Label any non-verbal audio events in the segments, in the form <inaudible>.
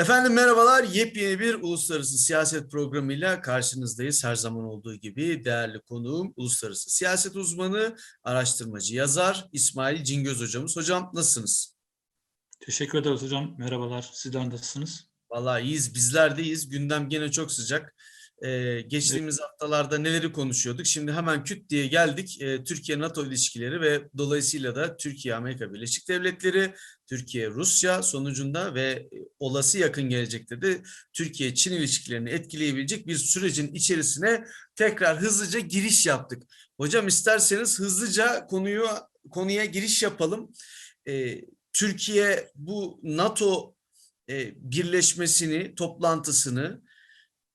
Efendim merhabalar. Yepyeni bir uluslararası siyaset programıyla karşınızdayız. Her zaman olduğu gibi değerli konuğum uluslararası siyaset uzmanı, araştırmacı, yazar İsmail Cingöz hocamız. Hocam nasılsınız? Teşekkür ederiz hocam. Merhabalar. Sizler nasılsınız? Vallahi iyiyiz. Bizler de iyiyiz. Gündem gene çok sıcak. Ee, geçtiğimiz haftalarda neleri konuşuyorduk? Şimdi hemen küt diye geldik. Ee, Türkiye-NATO ilişkileri ve dolayısıyla da Türkiye-Amerika Birleşik Devletleri, Türkiye-Rusya sonucunda ve e, olası yakın gelecekte de Türkiye-Çin ilişkilerini etkileyebilecek bir sürecin içerisine tekrar hızlıca giriş yaptık. Hocam isterseniz hızlıca konuyu konuya giriş yapalım. Ee, Türkiye bu NATO e, birleşmesini, toplantısını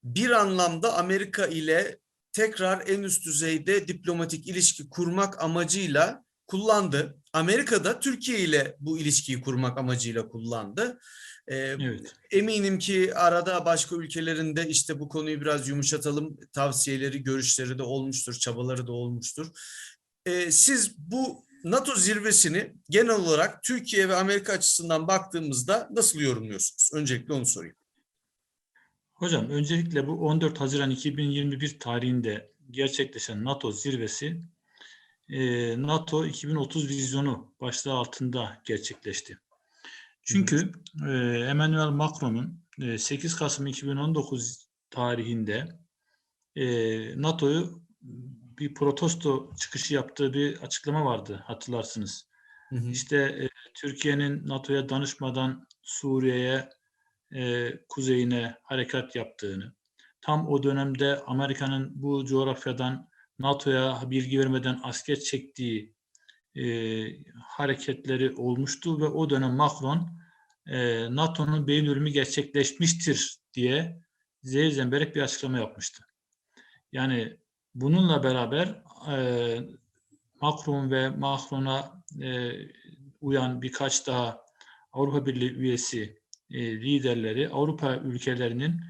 bir anlamda Amerika ile tekrar en üst düzeyde diplomatik ilişki kurmak amacıyla kullandı. Amerika da Türkiye ile bu ilişkiyi kurmak amacıyla kullandı. Ee, Evet. Eminim ki arada başka ülkelerinde işte bu konuyu biraz yumuşatalım tavsiyeleri, görüşleri de olmuştur, çabaları da olmuştur. Ee, siz bu NATO zirvesini genel olarak Türkiye ve Amerika açısından baktığımızda nasıl yorumluyorsunuz? Öncelikle onu sorayım. Hocam öncelikle bu 14 Haziran 2021 tarihinde gerçekleşen NATO zirvesi e, NATO 2030 vizyonu başlığı altında gerçekleşti. Çünkü e, Emmanuel Macron'un e, 8 Kasım 2019 tarihinde e, NATO'yu bir protesto çıkışı yaptığı bir açıklama vardı hatırlarsınız. Hı hı. İşte e, Türkiye'nin NATO'ya danışmadan Suriye'ye e, kuzeyine harekat yaptığını, tam o dönemde Amerika'nın bu coğrafyadan NATO'ya bilgi vermeden asker çektiği e, hareketleri olmuştu ve o dönem Macron e, NATO'nun beyin ölümü gerçekleşmiştir diye zehir zemberek bir açıklama yapmıştı. Yani bununla beraber e, Macron ve Macron'a e, uyan birkaç daha Avrupa Birliği üyesi liderleri Avrupa ülkelerinin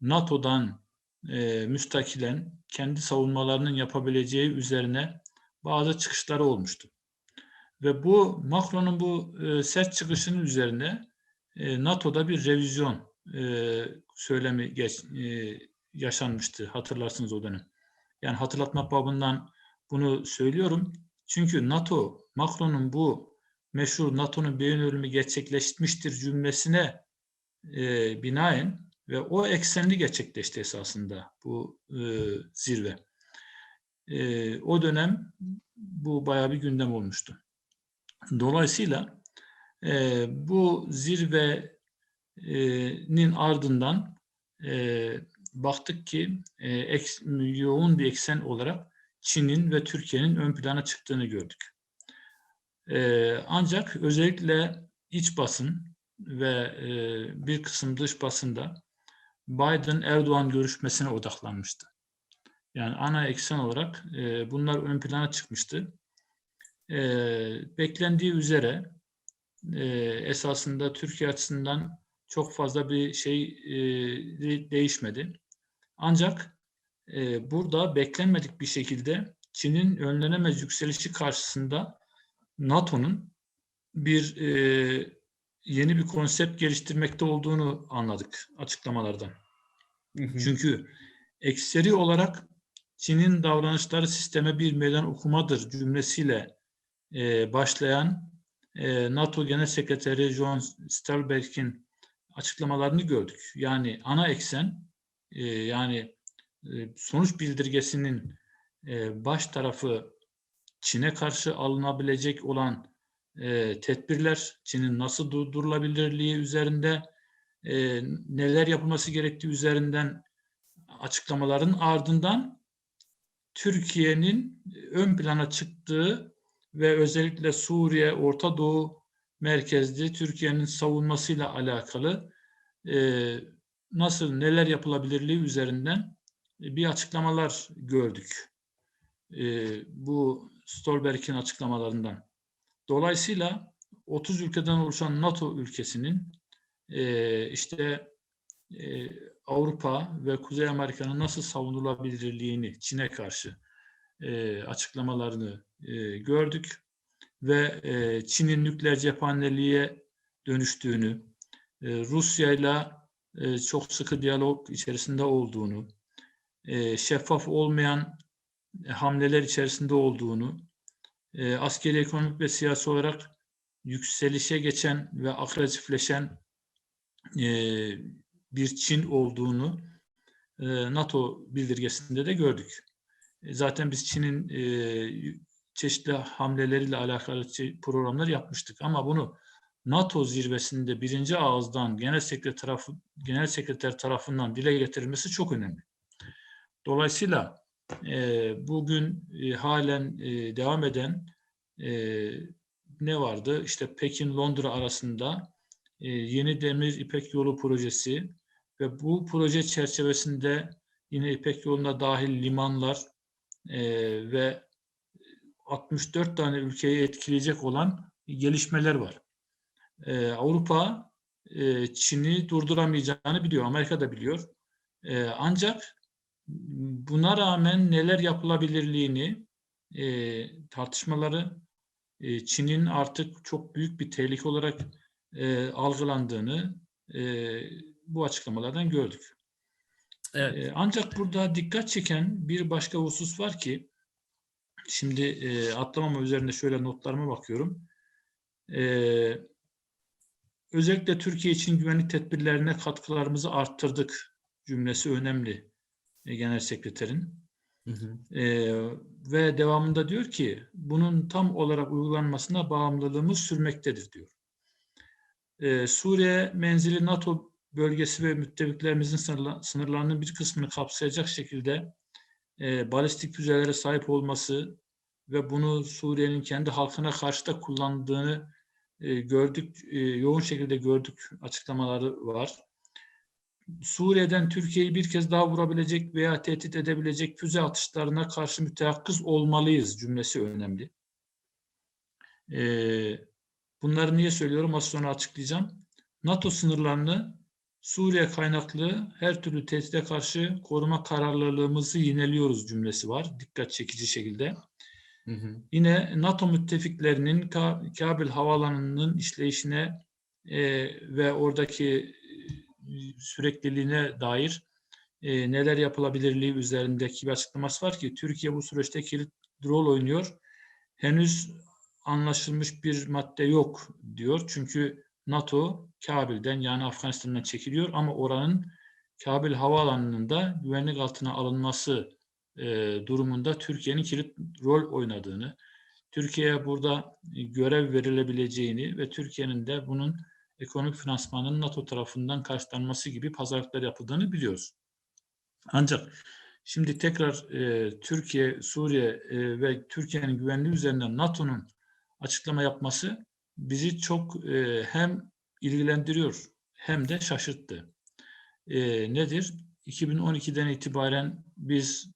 NATO'dan e, müstakilen kendi savunmalarının yapabileceği üzerine bazı çıkışları olmuştu. Ve bu Macron'un bu e, sert çıkışının üzerine e, NATO'da bir revizyon e, söylemi geç, e, yaşanmıştı hatırlarsınız o dönem. Yani hatırlatma babından bunu söylüyorum. Çünkü NATO, Macron'un bu meşhur NATO'nun beyin ölümü gerçekleşmiştir cümlesine e, binaen ve o eksenli gerçekleşti esasında bu e, zirve. E, o dönem bu bayağı bir gündem olmuştu. Dolayısıyla e, bu zirvenin ardından e, baktık ki e, yoğun bir eksen olarak Çin'in ve Türkiye'nin ön plana çıktığını gördük. E, ancak özellikle iç basın ve e, bir kısım dış basında Biden-Erdoğan görüşmesine odaklanmıştı. Yani ana eksen olarak e, bunlar ön plana çıkmıştı. E, beklendiği üzere esasında Türkiye açısından çok fazla bir şey değişmedi. Ancak burada beklenmedik bir şekilde Çin'in önlenemez yükselişi karşısında NATO'nun bir e, yeni bir konsept geliştirmekte olduğunu anladık açıklamalardan. Hı hı. Çünkü ekseri olarak Çin'in davranışları sisteme bir meydan okumadır cümlesiyle e, başlayan e, NATO Genel Sekreteri John Stoltenberg'in açıklamalarını gördük. Yani ana eksen e, yani e, sonuç bildirgesinin e, baş tarafı Çin'e karşı alınabilecek olan e, tedbirler, Çin'in nasıl durdurulabilirliği üzerinde, e, neler yapılması gerektiği üzerinden açıklamaların ardından Türkiye'nin ön plana çıktığı ve özellikle Suriye, Orta Doğu merkezli Türkiye'nin savunmasıyla alakalı e, nasıl neler yapılabilirliği üzerinden bir açıklamalar gördük. E, bu Stolberg'in açıklamalarından. Dolayısıyla 30 ülkeden oluşan NATO ülkesinin e, işte e, Avrupa ve Kuzey Amerika'nın nasıl savunulabilirliğini Çin'e karşı e, açıklamalarını e, gördük ve e, Çin'in nükleer cephaneliğe dönüştüğünü, Rusya ile e, çok sıkı diyalog içerisinde olduğunu, e, şeffaf olmayan e, hamleler içerisinde olduğunu, e, askeri, ekonomik ve siyasi olarak yükselişe geçen ve agresifleşen e, bir Çin olduğunu e, NATO bildirgesinde de gördük. E, Zaten biz Çin'in e, çeşitli hamleleriyle alakalı programlar yapmıştık ama bunu NATO zirvesinde birinci ağızdan genel sekreter tarafı genel sekreter tarafından dile getirilmesi çok önemli. Dolayısıyla e, bugün e, halen e, devam eden e, ne vardı? İşte Pekin-Londra arasında Yeni Demir İpek Yolu projesi ve bu proje çerçevesinde yine İpek Yolu'na dahil limanlar ve 64 tane ülkeyi etkileyecek olan gelişmeler var. E, Avrupa e, Çin'i durduramayacağını biliyor, Amerika da biliyor. E, ancak buna rağmen neler yapılabilirliğini e, tartışmaları e, Çin'in artık çok büyük bir tehlike olarak e, algılandığını e, bu açıklamalardan gördük. Evet. E, ancak burada dikkat çeken bir başka husus var ki, şimdi e, atlamama üzerinde şöyle notlarıma bakıyorum. E, özellikle Türkiye için güvenlik tedbirlerine katkılarımızı arttırdık cümlesi önemli Genel Sekreterin. Hı hı. Ee, ve devamında diyor ki bunun tam olarak uygulanmasına bağımlılığımız sürmektedir diyor. Ee, Suriye menzili NATO bölgesi ve müttefiklerimizin sınırla- sınırlarının bir kısmını kapsayacak şekilde e, balistik füzelere sahip olması ve bunu Suriye'nin kendi halkına karşı da kullandığını e, gördük, e, yoğun şekilde gördük açıklamaları var. Suriye'den Türkiye'yi bir kez daha vurabilecek veya tehdit edebilecek füze atışlarına karşı müteyakkız olmalıyız cümlesi önemli. Ee, bunları niye söylüyorum az sonra açıklayacağım. NATO sınırlarını Suriye kaynaklı her türlü tehdide karşı koruma kararlılığımızı yineliyoruz cümlesi var. Dikkat çekici şekilde. Hı hı. Yine NATO müttefiklerinin Ka- Kabil havaalanının işleyişine e, ve oradaki sürekliliğine dair e, neler yapılabilirliği üzerindeki bir açıklaması var ki Türkiye bu süreçte kilit rol oynuyor. Henüz anlaşılmış bir madde yok diyor. Çünkü NATO Kabil'den yani Afganistan'dan çekiliyor ama oranın Kabil havaalanının da güvenlik altına alınması e, durumunda Türkiye'nin kilit rol oynadığını, Türkiye'ye burada görev verilebileceğini ve Türkiye'nin de bunun ekonomik finansmanının NATO tarafından karşılanması gibi pazarlıklar yapıldığını biliyoruz. Ancak şimdi tekrar e, Türkiye, Suriye e, ve Türkiye'nin güvenliği üzerinden NATO'nun açıklama yapması bizi çok e, hem ilgilendiriyor hem de şaşırttı. E, nedir? 2012'den itibaren biz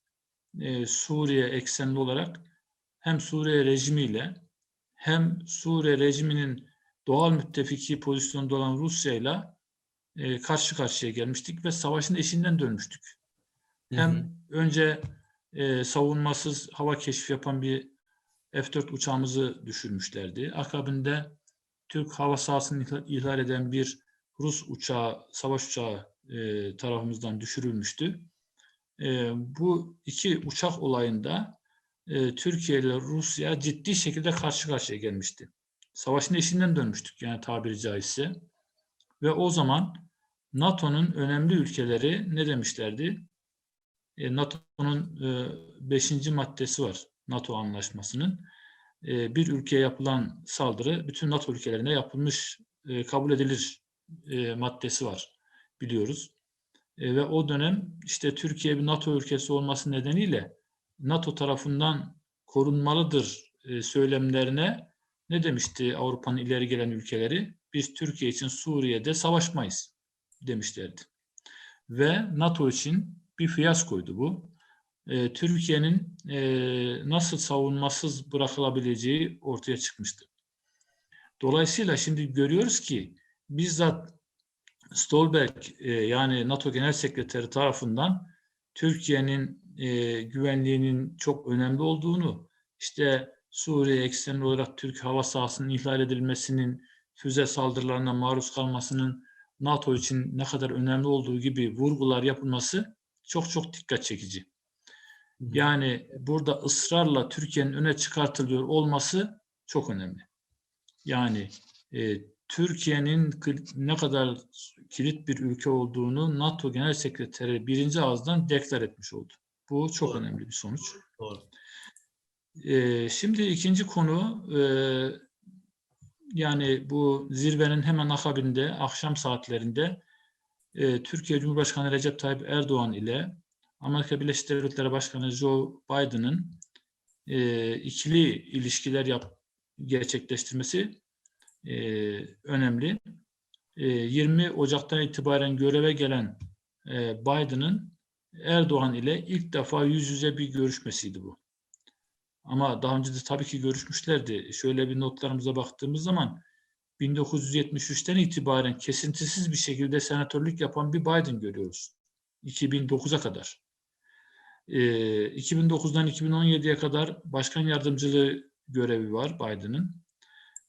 e, Suriye eksenli olarak hem Suriye rejimiyle hem Suriye rejiminin doğal müttefiki pozisyonda olan Rusya ile e, karşı karşıya gelmiştik ve savaşın eşiğinden dönmüştük. Hı Hem hı. önce e, savunmasız hava keşfi yapan bir F-4 uçağımızı düşürmüşlerdi. Akabinde Türk hava sahasını ihlal eden bir Rus uçağı, savaş uçağı e, tarafımızdan düşürülmüştü. E, bu iki uçak olayında e, Türkiye ile Rusya ciddi şekilde karşı karşıya gelmişti. Savaşın eşiğinden dönmüştük yani tabiri caizse. Ve o zaman NATO'nun önemli ülkeleri ne demişlerdi? E, NATO'nun 5. maddesi var NATO anlaşmasının. E, bir ülkeye yapılan saldırı bütün NATO ülkelerine yapılmış e, kabul edilir e, maddesi var biliyoruz. E, ve o dönem işte Türkiye bir NATO ülkesi olması nedeniyle NATO tarafından korunmalıdır e, söylemlerine ne demişti Avrupa'nın ileri gelen ülkeleri? Biz Türkiye için Suriye'de savaşmayız demişlerdi. Ve NATO için bir fiyaskoydu bu. E, Türkiye'nin e, nasıl savunmasız bırakılabileceği ortaya çıkmıştı. Dolayısıyla şimdi görüyoruz ki bizzat Stolberg e, yani NATO Genel Sekreteri tarafından Türkiye'nin e, güvenliğinin çok önemli olduğunu, işte Suriye eksenli olarak Türk hava sahasının ihlal edilmesinin, füze saldırılarına maruz kalmasının NATO için ne kadar önemli olduğu gibi vurgular yapılması çok çok dikkat çekici. Yani burada ısrarla Türkiye'nin öne çıkartılıyor olması çok önemli. Yani e, Türkiye'nin ne kadar kilit bir ülke olduğunu NATO Genel Sekreteri birinci ağızdan deklar etmiş oldu. Bu çok Doğru. önemli bir sonuç. Doğru. Ee, şimdi ikinci konu e, yani bu zirvenin hemen akabinde akşam saatlerinde e, Türkiye Cumhurbaşkanı Recep Tayyip Erdoğan ile Amerika Birleşik Devletleri Başkanı Joe Biden'ın e, ikili ilişkiler yap, gerçekleştirmesi önemli. E, 20 Ocak'tan itibaren göreve gelen e, Biden'ın Erdoğan ile ilk defa yüz yüze bir görüşmesiydi bu. Ama daha önce de tabii ki görüşmüşlerdi. Şöyle bir notlarımıza baktığımız zaman 1973'ten itibaren kesintisiz bir şekilde senatörlük yapan bir Biden görüyoruz. 2009'a kadar. Ee, 2009'dan 2017'ye kadar başkan yardımcılığı görevi var Biden'ın.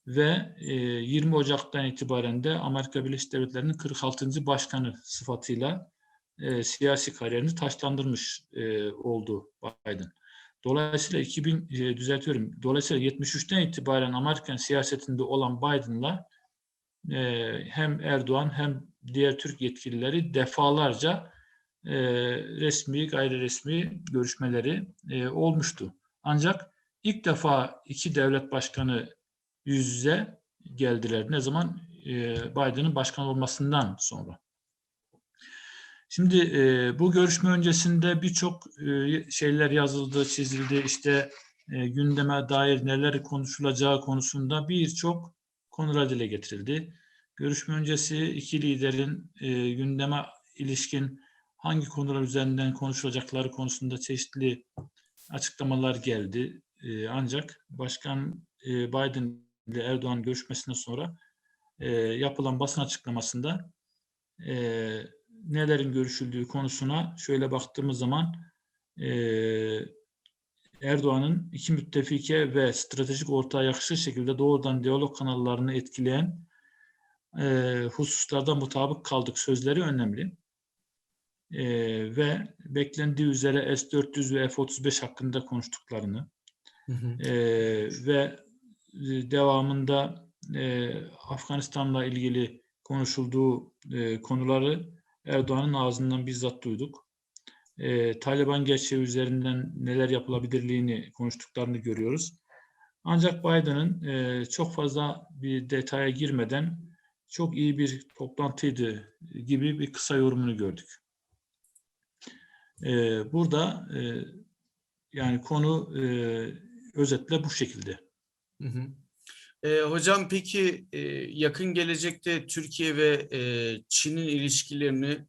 Ve e, 20 Ocak'tan itibaren de Amerika Birleşik Devletleri'nin 46. başkanı sıfatıyla e, siyasi kariyerini taşlandırmış e, oldu Biden. Dolayısıyla 2000 e, düzeltiyorum. Dolayısıyla 73'ten itibaren Amerikan siyasetinde olan Biden'la e, hem Erdoğan hem diğer Türk yetkilileri defalarca e, resmi gayri resmi görüşmeleri e, olmuştu. Ancak ilk defa iki devlet başkanı yüz yüze geldiler. Ne zaman? E, Biden'ın başkan olmasından sonra. Şimdi e, bu görüşme öncesinde birçok e, şeyler yazıldı, çizildi. İşte e, gündeme dair neler konuşulacağı konusunda birçok konular dile getirildi. Görüşme öncesi iki liderin e, gündeme ilişkin hangi konular üzerinden konuşulacakları konusunda çeşitli açıklamalar geldi. E, ancak Başkan e, Biden ile Erdoğan görüşmesinden sonra e, yapılan basın açıklamasında e, nelerin görüşüldüğü konusuna şöyle baktığımız zaman e, Erdoğan'ın iki müttefike ve stratejik ortağa yakışır şekilde doğrudan diyalog kanallarını etkileyen e, hususlarda mutabık kaldık sözleri önemli. E, ve beklendiği üzere S-400 ve F-35 hakkında konuştuklarını Hı hı. e, ve devamında e, Afganistan'la ilgili konuşulduğu e, konuları Erdoğan'ın ağzından bizzat duyduk. E, Taliban gerçeği üzerinden neler yapılabilirliğini konuştuklarını görüyoruz. Ancak Biden'ın e, çok fazla bir detaya girmeden çok iyi bir toplantıydı gibi bir kısa yorumunu gördük. E, burada e, yani konu e, özetle bu şekilde. Hı hı. E, hocam peki e, yakın gelecekte Türkiye ve e, Çin'in ilişkilerini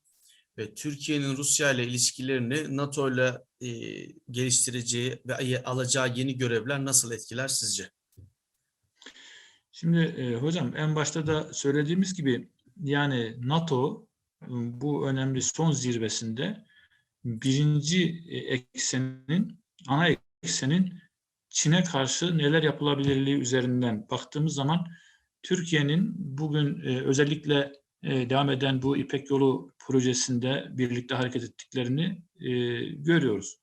ve Türkiye'nin Rusya ile ilişkilerini NATO ile e, geliştireceği ve alacağı yeni görevler nasıl etkiler sizce? Şimdi e, hocam en başta da söylediğimiz gibi yani NATO e, bu önemli son zirvesinde birinci e, eksenin ana eksenin Çin'e karşı neler yapılabilirliği üzerinden baktığımız zaman Türkiye'nin bugün e, özellikle e, devam eden bu İpek Yolu projesinde birlikte hareket ettiklerini e, görüyoruz.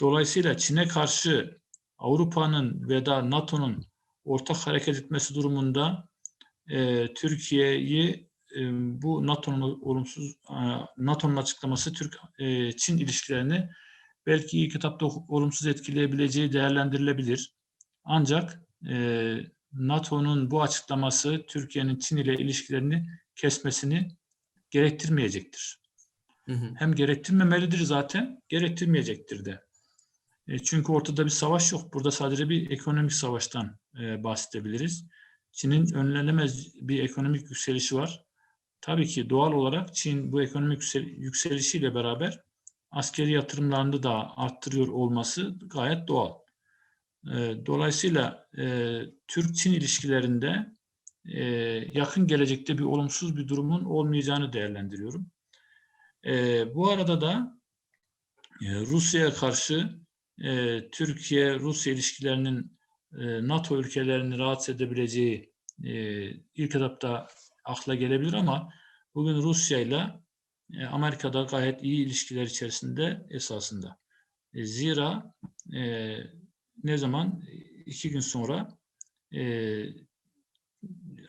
Dolayısıyla Çin'e karşı Avrupa'nın ve da NATO'nun ortak hareket etmesi durumunda e, Türkiye'yi e, bu NATO'nun olumsuz e, NATO'nun açıklaması Türk e, Çin ilişkilerini belki ilk etapta olumsuz etkileyebileceği değerlendirilebilir. Ancak e, NATO'nun bu açıklaması Türkiye'nin Çin ile ilişkilerini kesmesini gerektirmeyecektir. Hı hı. Hem gerektirmemelidir zaten, gerektirmeyecektir de. E, çünkü ortada bir savaş yok. Burada sadece bir ekonomik savaştan e, bahsedebiliriz. Çin'in önlenemez bir ekonomik yükselişi var. Tabii ki doğal olarak Çin bu ekonomik yüksel- yükselişiyle beraber askeri yatırımlarını da arttırıyor olması gayet doğal. E, dolayısıyla e, Türk-Çin ilişkilerinde e, yakın gelecekte bir olumsuz bir durumun olmayacağını değerlendiriyorum. E, bu arada da e, Rusya'ya karşı Türkiye-Rusya ilişkilerinin NATO ülkelerini rahatsız edebileceği ilk etapta akla gelebilir ama bugün Rusya ile e, Amerika'da gayet iyi ilişkiler içerisinde esasında. E, Zira e, ne zaman iki gün sonra e,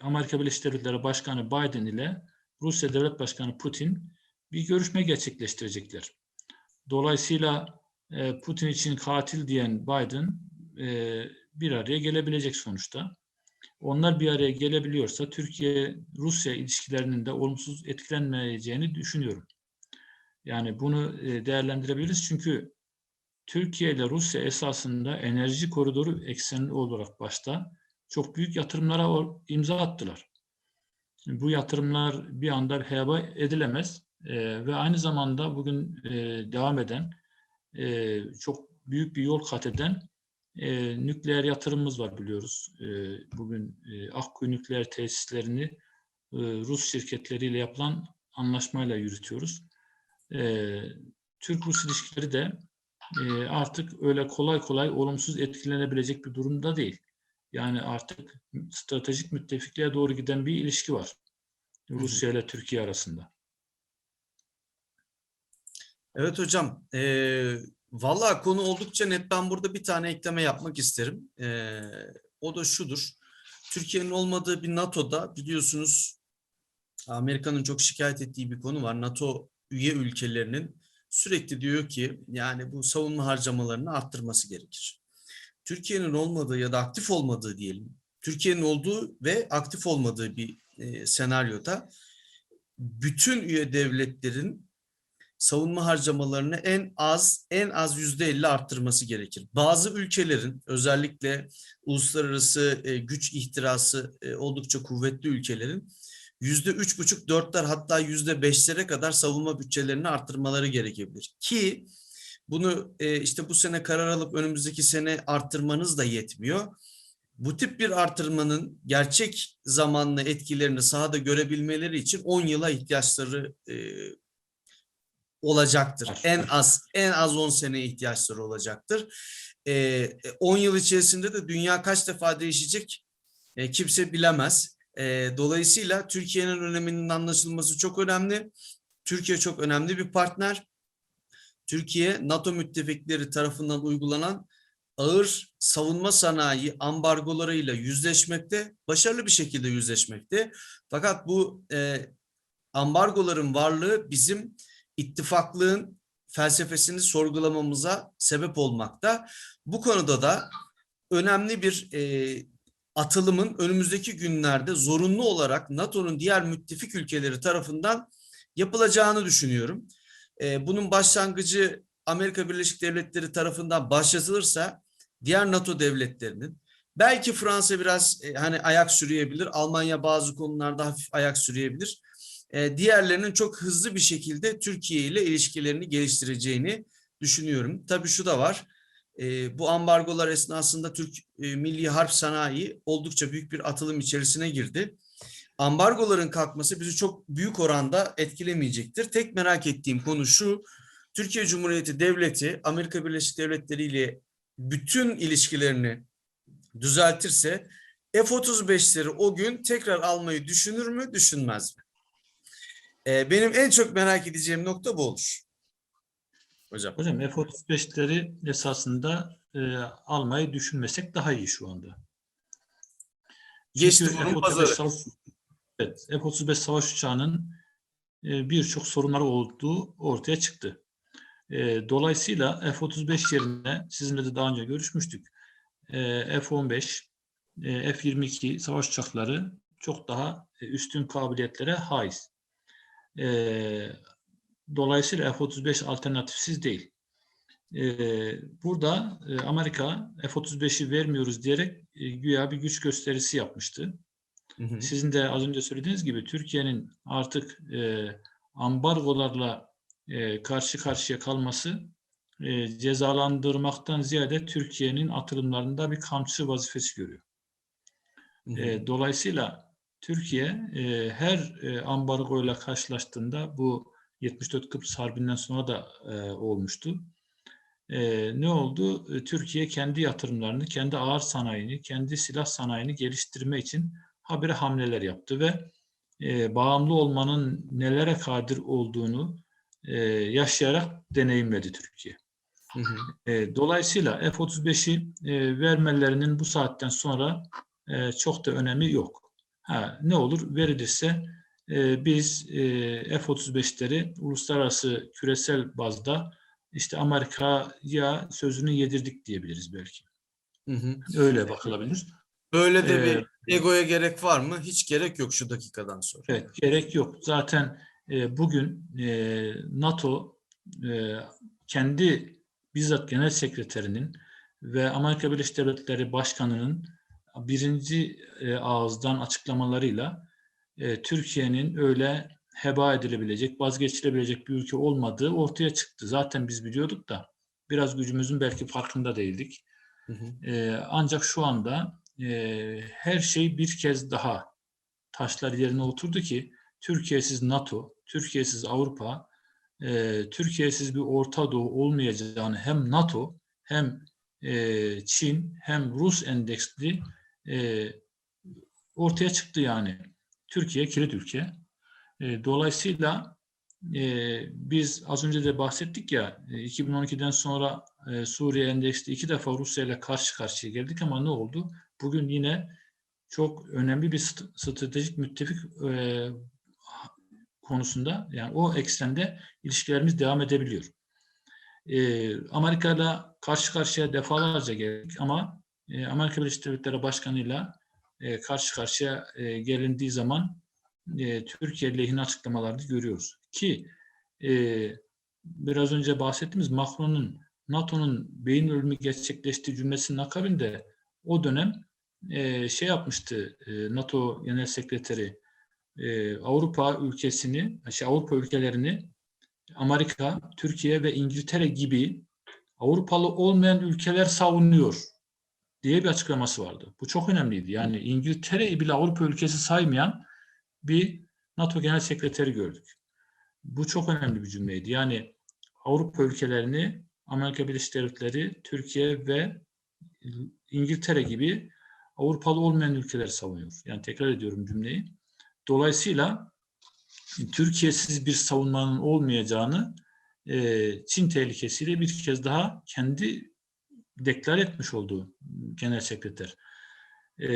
Amerika Birleşik Devletleri Başkanı Biden ile Rusya Devlet Başkanı Putin bir görüşme gerçekleştirecekler. Dolayısıyla e, Putin için katil diyen Biden e, bir araya gelebilecek sonuçta. Onlar bir araya gelebiliyorsa Türkiye-Rusya ilişkilerinin de olumsuz etkilenmeyeceğini düşünüyorum. Yani bunu e, değerlendirebiliriz çünkü Türkiye ile Rusya esasında enerji koridoru eksenli olarak başta çok büyük yatırımlara imza attılar. Bu yatırımlar bir anda heba edilemez Ee, ve aynı zamanda bugün e, devam eden e, çok büyük bir yol kat eden e, nükleer yatırımımız var biliyoruz. E, bugün e, Akkuyu nükleer tesislerini e, Rus şirketleriyle yapılan anlaşmayla yürütüyoruz. E, Türk-Rus ilişkileri de e, artık öyle kolay kolay olumsuz etkilenebilecek bir durumda değil. Yani artık stratejik müttefikliğe doğru giden bir ilişki var. Rusya ile Türkiye arasında. Evet hocam. Eee Valla konu oldukça net. Ben burada bir tane ekleme yapmak isterim. Eee, o da şudur. Türkiye'nin olmadığı bir NATO'da biliyorsunuz Amerika'nın çok şikayet ettiği bir konu var. NATO üye ülkelerinin sürekli diyor ki yani bu savunma harcamalarını arttırması gerekir. Türkiye'nin olmadığı ya da aktif olmadığı diyelim. Türkiye'nin olduğu ve aktif olmadığı bir e, senaryoda bütün üye devletlerin savunma harcamalarını en az en az yüzde elli arttırması gerekir. Bazı ülkelerin özellikle uluslararası e, güç ihtirası e, oldukça kuvvetli ülkelerin yüzde üç buçuk dörtler hatta yüzde beşlere kadar savunma bütçelerini arttırmaları gerekebilir. Ki bunu e, işte bu sene karar alıp önümüzdeki sene arttırmanız da yetmiyor. Bu tip bir artırmanın gerçek zamanlı etkilerini sahada görebilmeleri için 10 yıla ihtiyaçları olacaktır. En az en az 10 sene ihtiyaçları olacaktır. E, 10 yıl içerisinde de dünya kaç defa değişecek e, kimse bilemez. E, dolayısıyla Türkiye'nin öneminin anlaşılması çok önemli. Türkiye çok önemli bir partner. Türkiye NATO müttefikleri tarafından uygulanan ağır savunma sanayi ambargolarıyla yüzleşmekte, başarılı bir şekilde yüzleşmekte. Fakat bu e, ambargoların varlığı bizim ittifaklığın felsefesini sorgulamamıza sebep olmakta. Bu konuda da önemli bir e, atılımın önümüzdeki günlerde zorunlu olarak NATO'nun diğer müttefik ülkeleri tarafından yapılacağını düşünüyorum. E, bunun başlangıcı Amerika Birleşik Devletleri tarafından başlatılırsa diğer NATO devletlerinin belki Fransa biraz e, hani ayak sürüyebilir, Almanya bazı konularda hafif ayak sürüyebilir. E, diğerlerinin çok hızlı bir şekilde Türkiye ile ilişkilerini geliştireceğini düşünüyorum. Tabii şu da var. E, bu ambargolar esnasında Türk e, Milli Harp Sanayi oldukça büyük bir atılım içerisine girdi. Ambargoların kalkması bizi çok büyük oranda etkilemeyecektir. Tek merak ettiğim konu şu. Türkiye Cumhuriyeti Devleti Amerika Birleşik Devletleri ile bütün ilişkilerini düzeltirse F-35'leri o gün tekrar almayı düşünür mü, düşünmez mi? Ee, benim en çok merak edeceğim nokta bu olur. Hocam. Hocam F-35'leri esasında e, almayı düşünmesek daha iyi şu anda. Geçti bunun F-35 pazarı. savaş- evet, F-35 savaş uçağının e, birçok sorunları olduğu ortaya çıktı. E, dolayısıyla F-35 yerine sizinle de daha önce görüşmüştük. E, F-15, e, F-22 savaş uçakları çok daha e, üstün kabiliyetlere haiz. E, dolayısıyla F-35 alternatifsiz değil. E, burada e, Amerika F-35'i vermiyoruz diyerek e, güya bir güç gösterisi yapmıştı. Hı hı. Sizin de az önce söylediğiniz gibi Türkiye'nin artık e, ambargolarla e, karşı karşıya kalması e, cezalandırmaktan ziyade Türkiye'nin atılımlarında bir kamçı vazifesi görüyor. Hı hı. E, dolayısıyla Türkiye e, her e, ambargoyla karşılaştığında bu 74 Kıbrıs Harbi'nden sonra da e, olmuştu. E, ne oldu? E, Türkiye kendi yatırımlarını, kendi ağır sanayini, kendi silah sanayini geliştirme için habire hamleler yaptı ve e, bağımlı olmanın nelere kadir olduğunu e, yaşayarak deneyimledi Türkiye. Hı hı. E, dolayısıyla F-35'i e, vermelerinin bu saatten sonra e, çok da önemi yok. Ha, ne olur verilirse e, biz e, F-35'leri uluslararası küresel bazda işte Amerika'ya sözünü yedirdik diyebiliriz belki. Hı hı. Öyle bakılabilir. Böyle de Ee, bir egoya gerek var mı? Hiç gerek yok şu dakikadan sonra. Evet, gerek yok. Zaten e, bugün e, NATO e, kendi bizzat genel sekreterinin ve Amerika Birleşik Devletleri Başkanı'nın birinci e, ağızdan açıklamalarıyla e, Türkiye'nin öyle heba edilebilecek, vazgeçilebilecek bir ülke olmadığı ortaya çıktı. Zaten biz biliyorduk da biraz gücümüzün belki farkında değildik. Hı hı. E, ancak şu anda e, her şey bir kez daha taşlar yerine oturdu ki Türkiye'siz NATO, Türkiye'siz Avrupa, e, Türkiye'siz bir Orta Doğu olmayacağını hem NATO hem e, Çin hem Rus endeksli e, ortaya çıktı yani. Türkiye kilit ülke. E, dolayısıyla e, biz az önce de bahsettik ya e, 2012'den sonra e, Suriye endeksli iki defa Rusya ile karşı karşıya geldik ama ne oldu? Bugün yine çok önemli bir st- stratejik müttefik e, konusunda yani o eksende ilişkilerimiz devam edebiliyor. E, Amerika ile karşı karşıya defalarca geldik ama e, Amerika Birleşik Devletleri Başkanı'yla e, karşı karşıya e, gelindiği zaman e, Türkiye lehine açıklamalarda görüyoruz. Ki biraz önce bahsettiğimiz Macron'un NATO'nun beyin ölümü gerçekleştiği cümlesinin akabinde o dönem şey yapmıştı NATO Genel Sekreteri Avrupa ülkesini, şey, Avrupa ülkelerini Amerika, Türkiye ve İngiltere gibi Avrupalı olmayan ülkeler savunuyor diye bir açıklaması vardı. Bu çok önemliydi. Yani İngiltere'yi bile Avrupa ülkesi saymayan bir NATO Genel Sekreteri gördük. Bu çok önemli bir cümleydi. Yani Avrupa ülkelerini Amerika Birleşik Devletleri, Türkiye ve İngiltere gibi Avrupalı olmayan ülkeler savunuyor. Yani tekrar ediyorum cümleyi. Dolayısıyla Türkiye'siz bir savunmanın olmayacağını e, Çin tehlikesiyle bir kez daha kendi deklar etmiş oldu Genel Sekreter. E,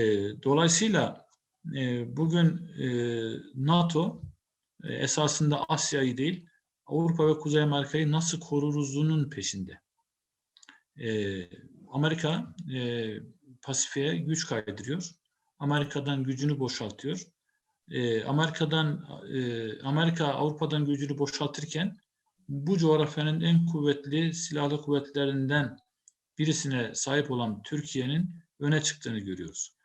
dolayısıyla e, bugün e, NATO e, esasında Asya'yı değil Avrupa ve Kuzey Amerika'yı nasıl koruruzunun peşinde. E, Amerika e, Pasifik'e güç kaydırıyor. Amerika'dan gücünü boşaltıyor. E, Amerika'dan e, Amerika Avrupa'dan gücünü boşaltırken bu coğrafyanın en kuvvetli silahlı kuvvetlerinden birisine sahip olan Türkiye'nin öne çıktığını görüyoruz.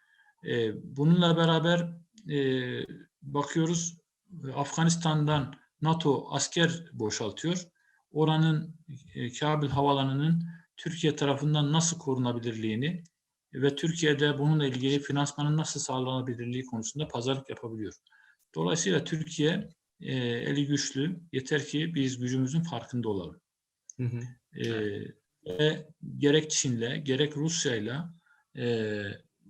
E, bununla beraber e, bakıyoruz Afganistan'dan NATO asker boşaltıyor. Oranın e, Kabil havalanının Türkiye tarafından nasıl korunabilirliğini ve Türkiye'de bununla ilgili finansmanın nasıl sağlanabilirliği konusunda pazarlık yapabiliyor. Dolayısıyla Türkiye e, eli güçlü. Yeter ki biz gücümüzün farkında olalım. Hı hı. E, ve gerek Çin'le gerek Rusya'yla e,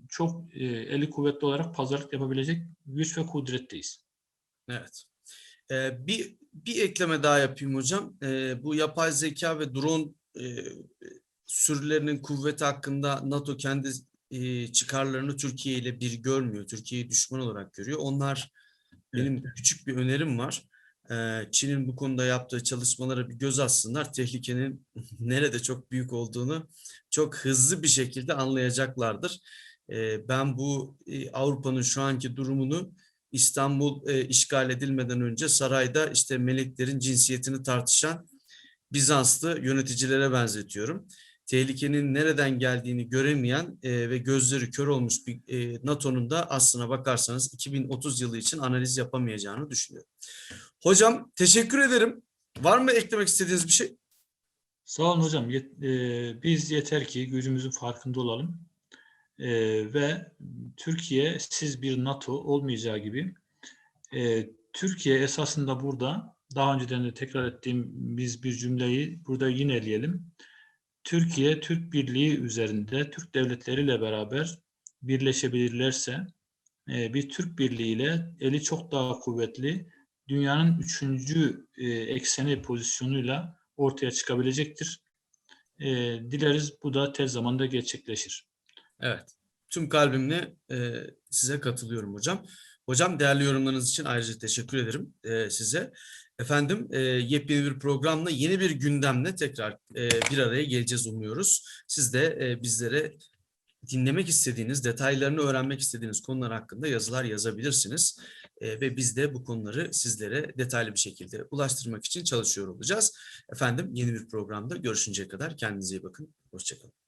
çok e, eli kuvvetli olarak pazarlık yapabilecek güç ve kudretteyiz. Evet. Ee, bir bir ekleme daha yapayım hocam. Ee, bu yapay zeka ve drone e, sürülerinin kuvveti hakkında NATO kendi e, çıkarlarını Türkiye ile bir görmüyor. Türkiye'yi düşman olarak görüyor. Onlar benim küçük bir önerim var. Çin'in bu konuda yaptığı çalışmalara bir göz atsınlar. Tehlikenin <laughs> nerede çok büyük olduğunu çok hızlı bir şekilde anlayacaklardır. Ben bu Avrupa'nın şu anki durumunu İstanbul işgal edilmeden önce sarayda işte meleklerin cinsiyetini tartışan Bizanslı yöneticilere benzetiyorum. Tehlikenin nereden geldiğini göremeyen ve gözleri kör olmuş bir NATO'nun da aslına bakarsanız 2030 yılı için analiz yapamayacağını düşünüyorum. Hocam teşekkür ederim. Var mı eklemek istediğiniz bir şey? Sağ olun hocam. Yet- e, biz yeter ki gücümüzün farkında olalım. E, ve Türkiye siz bir NATO olmayacağı gibi e, Türkiye esasında burada daha önceden de tekrar ettiğim biz bir cümleyi burada yineleyelim. Türkiye Türk Birliği üzerinde Türk devletleriyle beraber birleşebilirlerse e, bir Türk Birliği ile eli çok daha kuvvetli dünyanın üçüncü e, ekseni pozisyonuyla ortaya çıkabilecektir. E, dileriz bu da tez zamanda gerçekleşir. Evet. Tüm kalbimle e, size katılıyorum hocam. Hocam değerli yorumlarınız için ayrıca teşekkür ederim e, size. Efendim e, yepyeni bir programla yeni bir gündemle tekrar bir araya geleceğiz umuyoruz. Siz de bizlere dinlemek istediğiniz, detaylarını öğrenmek istediğiniz konular hakkında yazılar yazabilirsiniz. E, ve biz de bu konuları sizlere detaylı bir şekilde ulaştırmak için çalışıyor olacağız. Efendim yeni bir programda görüşünceye kadar kendinize iyi bakın. Hoşçakalın.